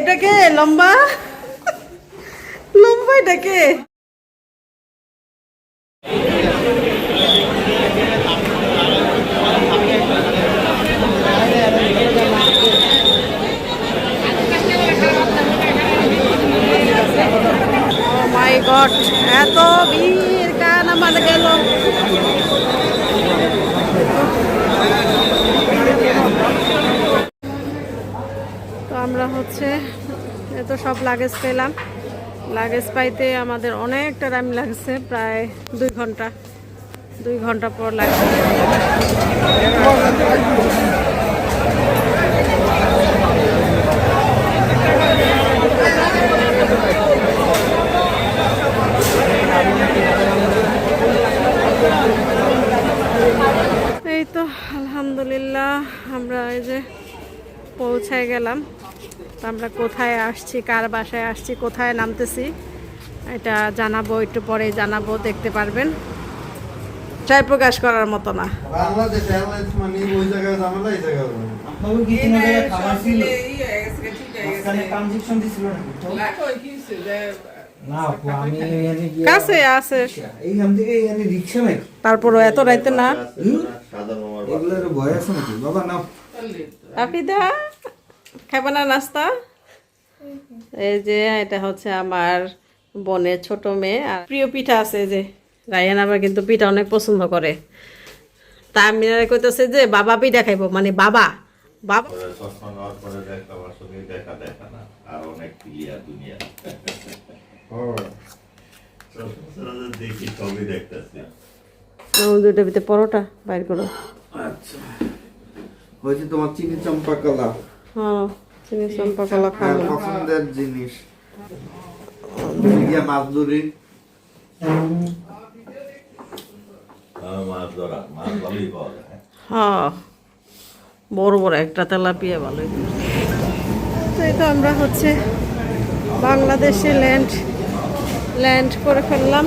এটা কে? লম্বা? লম্বা এটা কে? মাই গড এত ভিড় কান আমার গেল? হচ্ছে। তো সব লাগেজ পেলাম। লাগেজ পাইতে আমাদের অনেকটা টাইম লাগছে, প্রায় দুই ঘণ্টা। দুই ঘণ্টা পর লাগছে। এই তো, আলহামদুলিল্লাহ, আমরা এই যে পৌঁছায় গেলাম। তো আমরা কোথায় আসছি কার বাসায় আসছি কোথায় নামতেছি এটা জানাব একটু পরে জানাব দেখতে পারবেন। চাই প্রকাশ করার মতো না। মানে? না কাছে আছে। তারপরও এত রাইতে না? এগুলোর ভয় বাবা আপিদা খাবে না নাস্তা? এই যে এটা হচ্ছে আমার বোনের ছোট মেয়ে আর প্রিয় পিঠা আছে যে। রায়ান আবার কিন্তু পিঠা অনেক পছন্দ করে। তা আমি কইতেছে যে বাবা পিঠা খাইবো মানে বাবা। ভিতরে পরোটা বাইর করো। আচ্ছা। হয়েছে তোমার চিনি চম্পা কলা হ্যাঁ চিনি চম্পা কলা খাব পছন্দের জিনিস। মাছ ধরি মাছ ধরা মাছ ভালোই পাওয়া যায় হ্যাঁ। বড় বড় একটা তেলাপিয়া ভালোই। তো এই তো আমরা হচ্ছে বাংলাদেশে ল্যান্ড ল্যান্ড করে ফেললাম।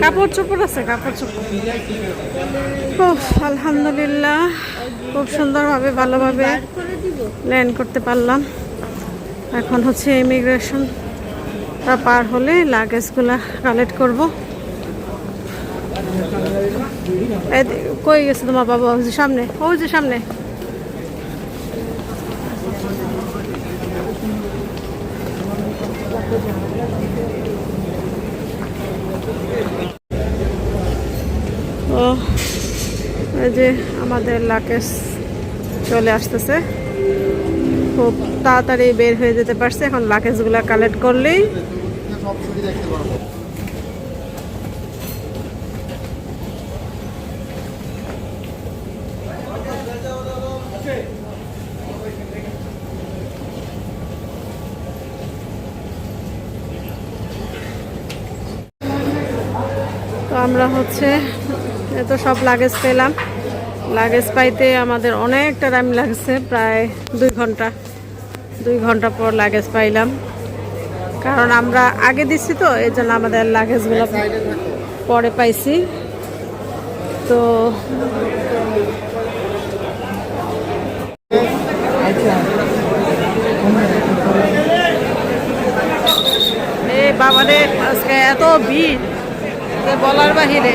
কাপড় চোপড় আছে কাপড় চোপড় আলহামদুলিল্লাহ, খুব সুন্দরভাবে, ভালোভাবে ল্যান্ড করতে পারলাম। এখন হচ্ছে ইমিগ্রেশন পার হলে লাগেজগুলা কালেক্ট করব। কই গেছে তোমার বাবা? সামনে, ওই যে সামনে। ও এই যে আমাদের লাকেশ চলে আসতেছে। খুব তাড়াতাড়ি বের হয়ে যেতে পারছে। এখন লাকেজগুলো কালেক্ট করলেই তো আমরা হচ্ছে এ তো সব লাগেজ পেলাম। লাগেজ পাইতে আমাদের অনেকটা টাইম লাগছে, প্রায় দুই ঘণ্টা। দুই ঘণ্টা পর লাগেজ পাইলাম। কারণ আমরা আগে দিচ্ছি তো এই জন্য আমাদের লাগেজগুলো পরে পাইছি। তো এ বাবারে, আজকে এত ভিড়। বলার বাহিরে।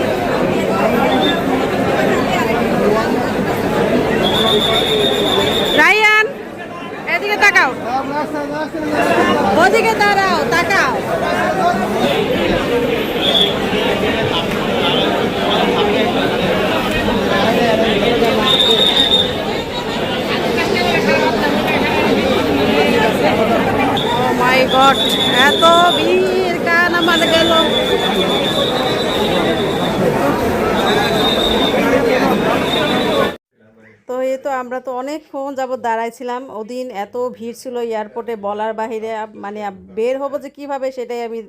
রায়ান এদিকে তাকাও ওদিকে দাঁড়াও তাকাও শট এত ভিড় কান আমার গেল তো এই তো আমরা তো অনেক অনেকক্ষণ যাবত দাঁড়াইছিলাম। ওদিন এত ভিড় ছিল এয়ারপোর্টে বলার বাহিরে মানে বের হব যে কীভাবে সেটাই আমি,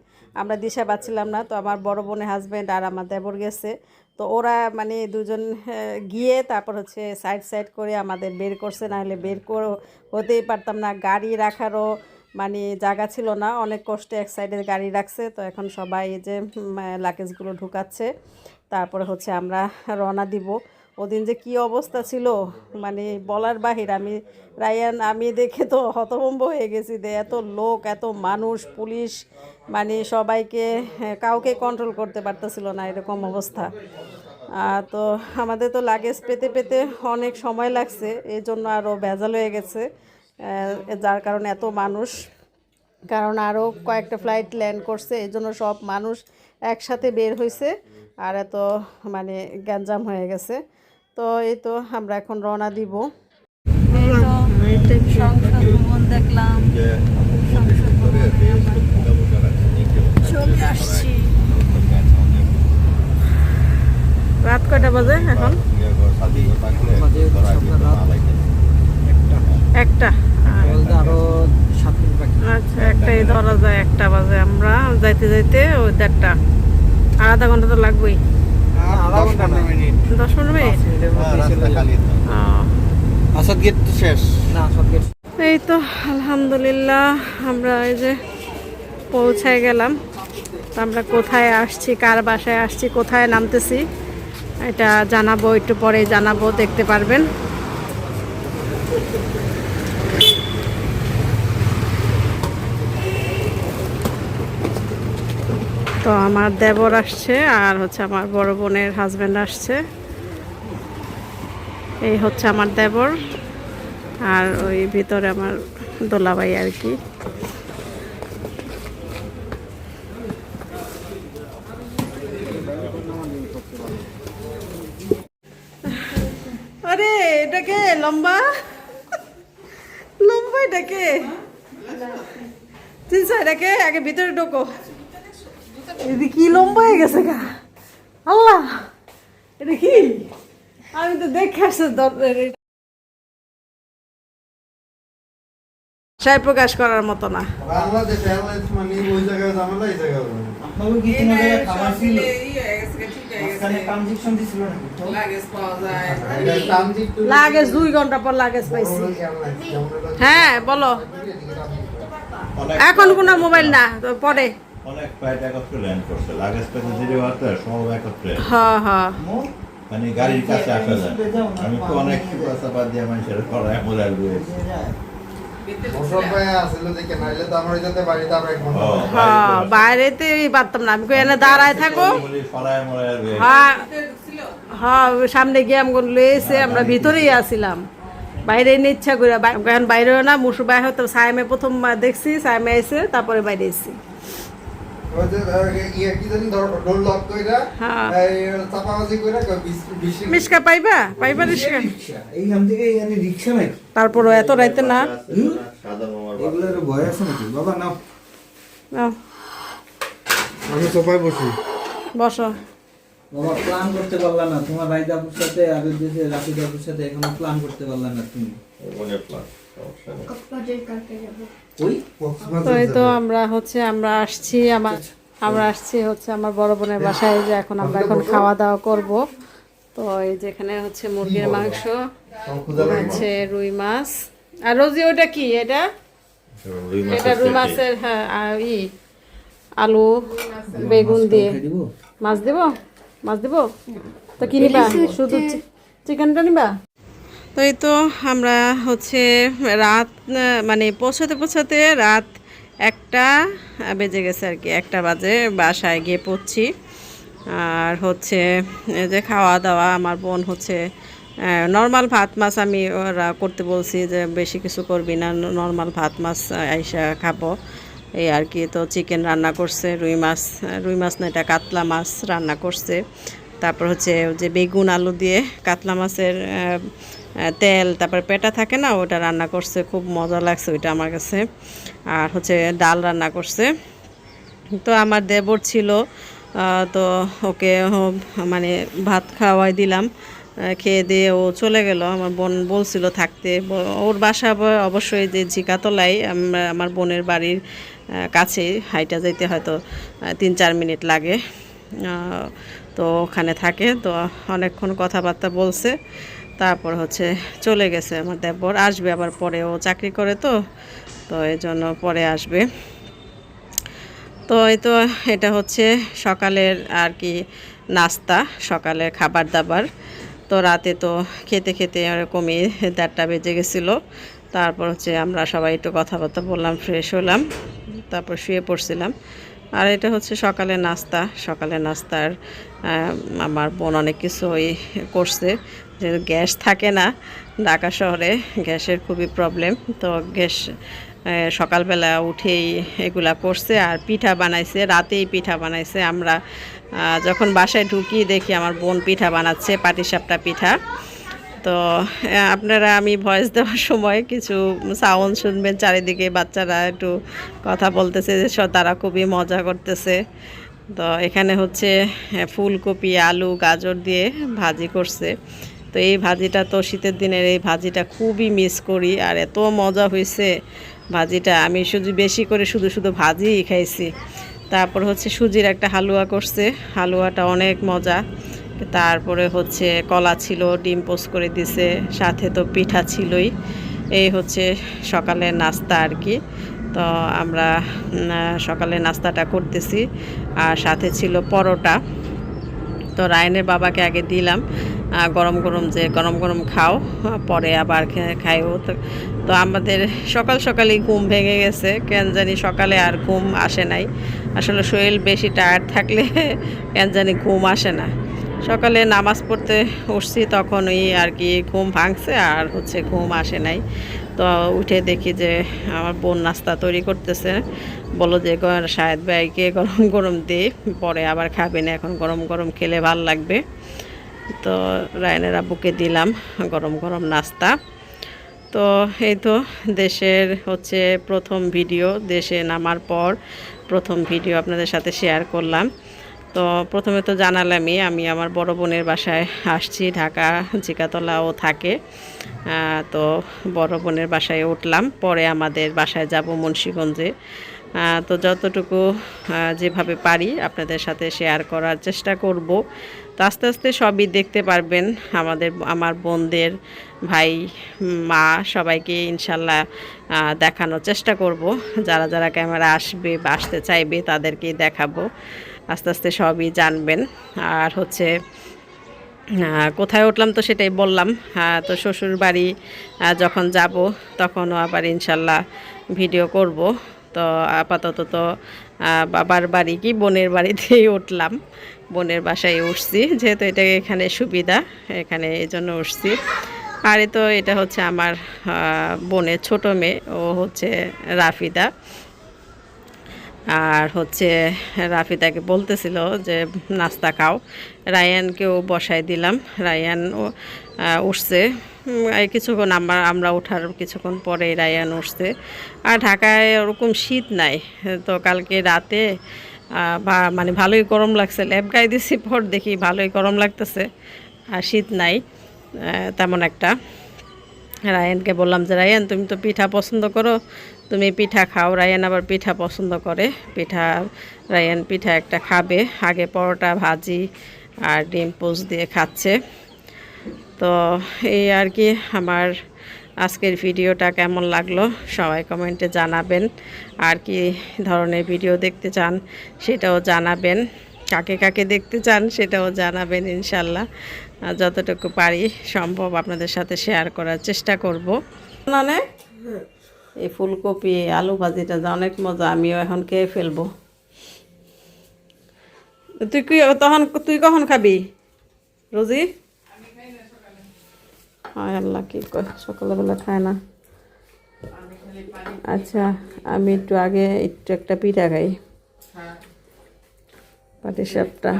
আমরা দিশা পাচ্ছিলাম না। তো আমার বড় বোনের হাজব্যান্ড আর আমার দেবর গেছে। তো ওরা মানে দুজন গিয়ে তারপর হচ্ছে সাইড সাইড করে আমাদের বের করছে। না হলে বের করে, হতেই পারতাম না। গাড়ি রাখারও মানে জায়গা ছিল না। অনেক কষ্টে এক সাইডে গাড়ি রাখছে। তো এখন সবাই যে লাগেজগুলো ঢুকাচ্ছে। তারপরে হচ্ছে আমরা রওনা দিব। ওদিন যে কি অবস্থা ছিল মানে বলার বাহির আমি রায়ান আমি দেখে তো হতভম্ব হয়ে গেছি যে এত লোক এত মানুষ পুলিশ মানে সবাইকে হ্যাঁ, কাউকে কন্ট্রোল করতে পারতেছিল না এরকম অবস্থা। তো আমাদের তো লাগেজ পেতে পেতে অনেক সময় লাগছে এই জন্য আরও ভেজাল হয়ে গেছে। যার কারণে এত মানুষ কারণ আরও কয়েকটা ফ্লাইট ল্যান্ড করছে এই জন্য সব মানুষ একসাথে বের হয়েছে আর এত মানে গ্যাঞ্জাম হয়ে গেছে। তো এই তো আমরা এখন রওনা দিব। দেখলাম যে সংসদ করে চলে আসছি। রাত কয়টা বাজে এখন? একটা। বলতে আরও সাত মিনিট বাকি। আচ্ছা একটাই ধরা যায় একটা বাজে। আমরা যাইতে যাইতে ওই দেড়টা। আধা ঘণ্টা তো লাগবেই। দশ পনেরো মিনিট মিনিটের মধ্যেই চলে যাবে। ও। আসাদ গেট শেষ না সব গেট এই তো আলহামদুলিল্লাহ আমরা এই যে পৌঁছায় গেলাম তো আমরা কোথায় আসছি কার বাসায় আসছি কোথায় নামতেছি এটা জানাব একটু পরে জানাব দেখতে পারবেন তো আমার দেবর আসছে আর হচ্ছে আমার বড় বোনের হাজব্যান্ড আসছে। এই হচ্ছে আমার দেবর আর ওই ভিতরে আমার দোলাবাই আর কি। আরে এটাকে লম্বা? লম্বা এটাকে চিনছো এটাকে আগে ভিতরে ঢোকো। এদি কি লম্বা হয়ে গেছে গা? আল্লাহ এটা কি? আমি তো দেখে আসছি দর- প্রকাশ করার মতো না। বাংলাদেশ এয়ারলাইন্স মানে লাগেজ দুই ঘণ্টা পর লাগেজ পাইছি। হ্যাঁ বলো। এখন কোনো মোবাইল না তো পরে। অনেক ফ্লাইট একত্রে ল্যান্ড করছে লাগেজ প্যাসেঞ্জারি হওয়াতে সব একত্রে। হ্যাঁ হ্যাঁ। মানে গাড়ির কাছে আসা যায়। আমি তো অনেক দিয়ে মানুষের করা মোবাইল রয়েছে মোশারফ ভাই আসলে দেখে নাইলে তো আমরা যাতে বাড়িতে আমরা এক ঘণ্টা ও, হ্যাঁ বাইরেতে পারতাম না আমি এনে দাঁড়ায় থাকো হ্যাঁ হ্যাঁ সামনে গিয়ে আমি লয়েছে আমরা ভিতরেই আসিলাম। বাইরে এনে ইচ্ছা করে বাই- বাইরেও না মুসু বাইরে হতো সাইমে প্রথম দেখছি সাইমে এসে তারপরে বাইরে এসেছি। ইয়ে কি জানি ধর ডোর লক কইরা হ্যাঁ। তারপরও এত রাইতে না? সাদা মামার ভয় আছে নাকি? বাবা নাও। নাও, আমি সোফায় বসি। বসো। বাবা প্ল্যান করতে পারলা না। তোমার রাইদাপুর সাথে আর দেশে রাফিদাপুর সাথে এখনও প্ল্যান করতে পারলা না তুমি। তো এই তো আমরা হচ্ছে আমরা আসছি আমার আমরা আসছি হচ্ছে আমার বড় বোনের বাসায় যে এখন আমরা এখন খাওয়া দাওয়া করব। তো এই যে এখানে হচ্ছে মুরগির মাংস হচ্ছে রুই মাছ। আর রোজি ওটা কি? এটা? রুই এটা মাছের রুই মাছের হ্যাঁ ই আলু বেগুন দিয়ে। মাছ দেব? মাছ দেব? তো কি নিবা? শুধু চিকেনটা নিবা? তো এই তো আমরা হচ্ছে রাত মানে পৌঁছাতে পৌঁছাতে রাত একটা বেজে গেছে আর কি, একটা বাজে, বাসায় গিয়ে পড়ছি। আর হচ্ছে এই যে খাওয়া দাওয়া, আমার বোন হচ্ছে নর্মাল ভাত মাছ আমি ওরা করতে বলছি যে বেশি কিছু করবি না নর্মাল ভাত মাছ আইসা খাব। এই আর কি, তো চিকেন রান্না করছে, রুই মাছ রুই মাছ না, এটা কাতলা মাছ রান্না করছে। তারপর হচ্ছে যে বেগুন আলু দিয়ে কাতলা মাছের তেল, তারপরে পেটা থাকে না, ওটা রান্না করছে, খুব মজা লাগছে ওইটা আমার কাছে। আর হচ্ছে ডাল রান্না করছে। তো আমার দেবর ছিল তো ওকে মানে ভাত খাওয়াই দিলাম খেয়ে দিয়ে ও চলে গেল। আমার বোন বলছিল থাকতে। ওর বাসা অবশ্যই যে ঝিকাতলায়, আমরা, আমার বোনের বাড়ির কাছে হাইটা যেতে হয়তো তিন চার মিনিট লাগে। তো ওখানে থাকে, তো অনেকক্ষণ কথাবার্তা বলছে। তারপর হচ্ছে চলে গেছে আমার দেবর, আসবে আবার পরে। ও চাকরি করে তো তো এই জন্য পরে আসবে। তো এই তো এটা হচ্ছে সকালের আর কি নাস্তা, সকালের খাবার দাবার। তো রাতে তো খেতে খেতে এরকমই দেড়টা বেজে গেছিল। তারপর হচ্ছে আমরা সবাই একটু কথাবার্তা বললাম ফ্রেশ হলাম, তারপর শুয়ে পড়ছিলাম। আর এটা হচ্ছে সকালের নাস্তা সকালে নাস্তার আমার বোন অনেক কিছুই করছে, যে গ্যাস থাকে না ঢাকা শহরে, গ্যাসের খুবই প্রবলেম তো গ্যাস সকালবেলা উঠেই এগুলা করছে আর পিঠা বানাইছে, রাতেই পিঠা বানাইছে। আমরা যখন বাসায় ঢুকি দেখি আমার বোন পিঠা বানাচ্ছে, পাটিসাপটা পিঠা। তো আপনারা আমি ভয়েস দেওয়ার সময় কিছু সাউন্ড শুনবেন, চারিদিকে বাচ্চারা একটু কথা বলতেছে, যে তারা খুবই মজা করতেছে। তো এখানে হচ্ছে ফুলকপি, আলু, গাজর দিয়ে ভাজি করছে। তো এই ভাজিটা তো শীতের দিনের, এই ভাজিটা খুবই মিস করি, আর এত মজা হয়েছে ভাজিটা। আমি শুধু, বেশি করে শুধু শুধু ভাজিই খাইছি। তারপর হচ্ছে সুজির একটা হালুয়া করছে, হালুয়াটা অনেক মজা। তারপরে হচ্ছে কলা ছিল, ডিম পোস্ট করে দিছে, সাথে তো পিঠা ছিলই। এই হচ্ছে সকালের নাস্তা আর কি। তো আমরা সকালে নাস্তাটা করতেছি। আর সাথে ছিল পরোটা। তো রায়নের বাবাকে আগে দিলাম গরম গরম যে গরম গরম খাও, পরে আবার খাইও। তো তো আমাদের সকাল সকালেই ঘুম ভেঙে গেছে, কেন জানি সকালে আর ঘুম আসে নাই। আসলে শরীর বেশি টায়ার্ড থাকলে কেন জানি ঘুম আসে না। সকালে নামাজ পড়তে উঠছি, তখনই আর কি ঘুম ভাঙছে আর হচ্ছে ঘুম আসে নাই। তো উঠে দেখি যে আমার বোন নাস্তা তৈরি করতেছে। বলো যে শাহেদ ভাইকে গরম গরম দে, পরে আবার খাবে না, এখন গরম গরম খেলে ভালো লাগবে। তো রায়নের আব্বুকে দিলাম গরম গরম নাস্তা। তো এই তো দেশের হচ্ছে প্রথম ভিডিও, দেশে নামার পর প্রথম ভিডিও আপনাদের সাথে শেয়ার করলাম। তো প্রথমে তো জানালামই, আমি আমার বড় বোনের বাসায় আসছি, ঢাকা জিকাতলাও থাকে। তো বড় বোনের বাসায় উঠলাম, পরে আমাদের বাসায় যাব মুন্সীগঞ্জে। তো যতটুকু যেভাবে পারি আপনাদের সাথে শেয়ার করার চেষ্টা করব। তো আস্তে আস্তে সবই দেখতে পারবেন, আমাদের, আমার বোনদের, ভাই, মা, সবাইকে ইনশাল্লাহ দেখানোর চেষ্টা করব। যারা যারা ক্যামেরা আসবে বা আসতে চাইবে তাদেরকেই দেখাবো। আস্তে আস্তে সবই জানবেন। আর হচ্ছে কোথায় উঠলাম তো সেটাই বললাম। তো শ্বশুর বাড়ি যখন যাব তখনও আবার ইনশাল্লাহ ভিডিও করব। তো আপাতত তো বাবার বাড়ি কি বোনের বাড়িতেই উঠলাম। বোনের বাসায় উঠছি, যেহেতু এটা এখানে সুবিধা, এখানে এই জন্য উঠছি। আর তো এটা হচ্ছে আমার বোনের ছোট মেয়ে, ও হচ্ছে রাফিদা। আর হচ্ছে রাফি তাকে বলতেছিল যে, নাস্তা খাও। রায়ানকেও বসাই দিলাম। রায়ান উঠছে। কিছুক্ষণ আমার, আমরা ওঠার কিছুক্ষণ পরে রায়ান উঠছে। আর ঢাকায় ওরকম শীত নাই। তো কালকে রাতে মানে ভালোই গরম লাগছে। ল্যাব গায়ে দিছি পর দেখি ভালোই গরম লাগতেছে। আর শীত নাই তেমন একটা। রায়ানকে বললাম যে, রায়ান, তুমি তো পিঠা পছন্দ করো। তুমি পিঠা খাও, রায়ান আবার পিঠা পছন্দ করে। পিঠা, রায়ান পিঠা একটা খাবে। আগে পরোটা, ভাজি আর ডিম পোস দিয়ে খাচ্ছে। তো এই আর কি আমার আজকের ভিডিওটা কেমন লাগল সবাই কমেন্টে জানাবেন। আর কি ধরনের ভিডিও দেখতে চান সেটাও জানাবেন। কাকে কাকে দেখতে চান সেটাও জানাবেন ইনশাল্লাহ। যতটুকু পারি সম্ভব আপনাদের সাথে শেয়ার করার চেষ্টা করব। মানে? এই ফুলকপি, আলু ভাজিটা যে অনেক মজা, আমিও এখন খেয়ে ফেলব। তুই কি তখন, তুই কখন খাবি? রোজি? হায় আল্লাহ, কি কয়, সকালবেলা খায় না। আচ্ছা আমি একটু আগে একটু একটা পিঠা খাই। পাটি সাপটা।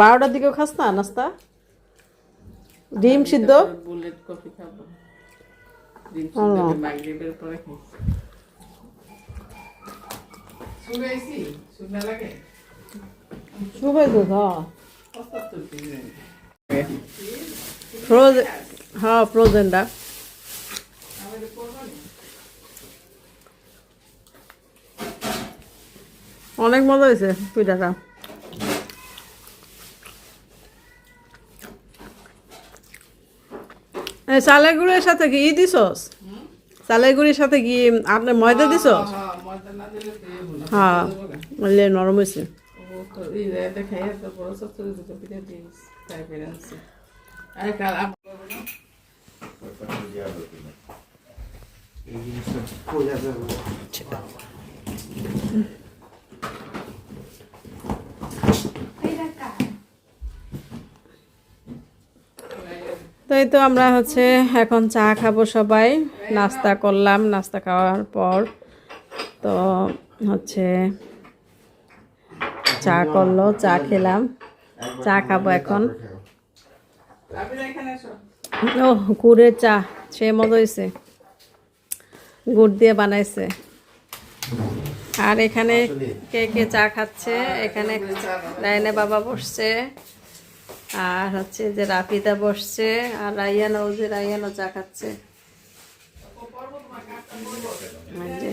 বারোটার দিকেও খাস না নাস্তা? ডিম সিদ্ধ? বুলেট কফি খাব। ফ্রোজেন হ্যাঁ ফ্রোজেনটা অনেক মজা হয়েছে পিঠাটা এই চালের গুঁড়ের সাথে কি ই দিছস? চালের গুঁড়ির সাথে কি আপনি ময়দা দিছস? হ্যাঁ দিলে তো ইয়ে হ্যাঁ বললে নরম হয়েছে। এই যে দেখাই তো বড় সব ছোট ছোট পিঠা দিস তাই করে আনছি আরে কাল তো এই তো আমরা হচ্ছে এখন চা খাব সবাই। নাস্তা করলাম, নাস্তা খাওয়ার পর তো হচ্ছে চা করল, চা খেলাম। চা খাব এখন। ও গুড়ের চা, সে মজা হয়েছে গুড় দিয়ে বানাইছে। আর এখানে কে কে চা খাচ্ছে? এখানে রায়না বাবা বসছে। আর হচ্ছে যে রাফিদা বসছে আর রাইয়ানো ও যে রাইয়ানো চা খাচ্ছে যে।